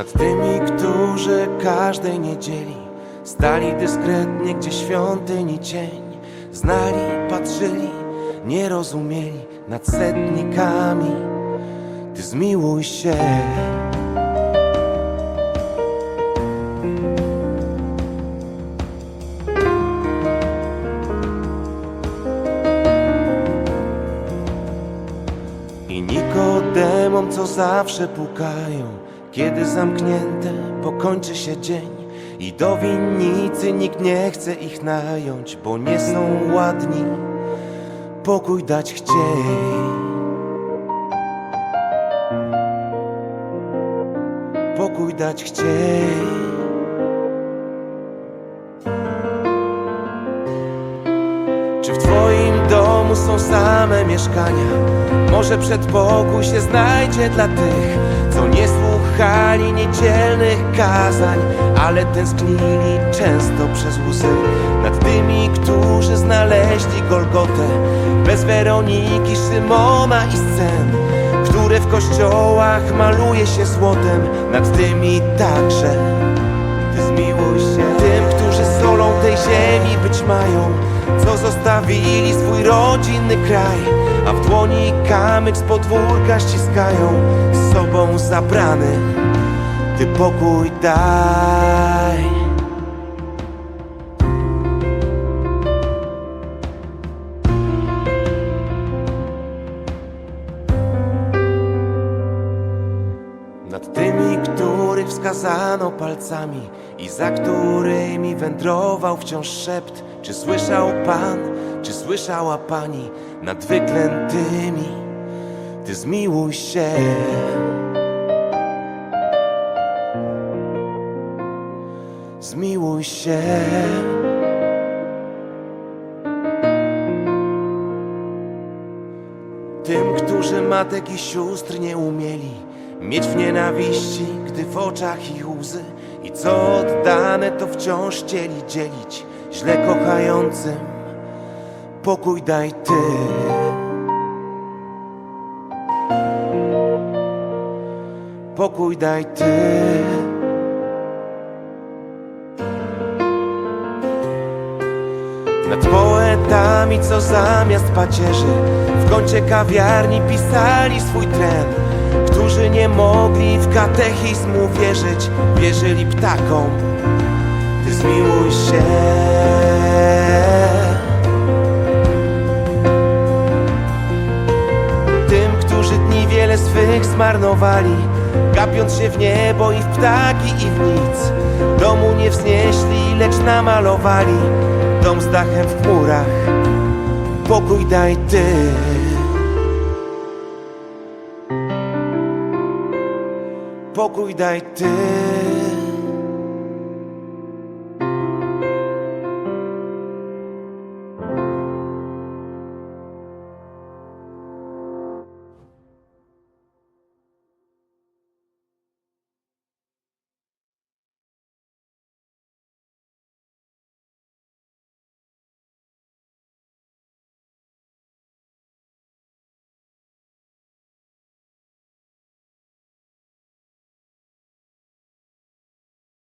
Nad tymi, którzy każdej niedzieli Stali dyskretnie, gdzie świątyni cień. Znali, patrzyli, nie rozumieli Nad setnikami. Ty zmiłuj się. I Nikodemom, co zawsze pukają Kiedy zamknięte pokończy się dzień I do winnicy nikt nie chce ich nająć Bo nie są ładni. Pokój dać chciej Pokój dać chciej Czy w Twoim domu są same mieszkania? Może przedpokój się znajdzie dla tych, co nie słuchali niedzielnych kazań, ale tęsknili często przez łzy nad tymi, którzy znaleźli Golgotę, bez Weroniki, Szymona i scen, które w kościołach maluje się złotem, nad tymi także. Ty zmiłuj się tym, którzy solą tej ziemi być mają Co zostawili swój rodzinny kraj A w dłoni kamyk z podwórka ściskają Z sobą zabrany Ty pokój daj wskazano palcami i za którymi wędrował wciąż szept. Czy słyszał Pan, czy słyszała Pani nad wyklętymi? Ty zmiłuj się. Zmiłuj się. Tym, którzy matek i sióstr nie umieli mieć w nienawiści, gdy w oczach ich łzy i co oddane to wciąż chcieli dzielić źle kochającym. Pokój daj ty. Pokój daj ty. Nad poetami, co zamiast pacierzy W kącie kawiarni pisali swój tren. Którzy nie mogli w katechizm uwierzyć Wierzyli ptakom. Ty zmiłuj się. Tym, którzy dni wiele swych zmarnowali Gapiąc się w niebo i w ptaki i w nic. Domu nie wznieśli, lecz namalowali Dom z dachem w chmurach Pokój daj Ty. Pokój daj Ty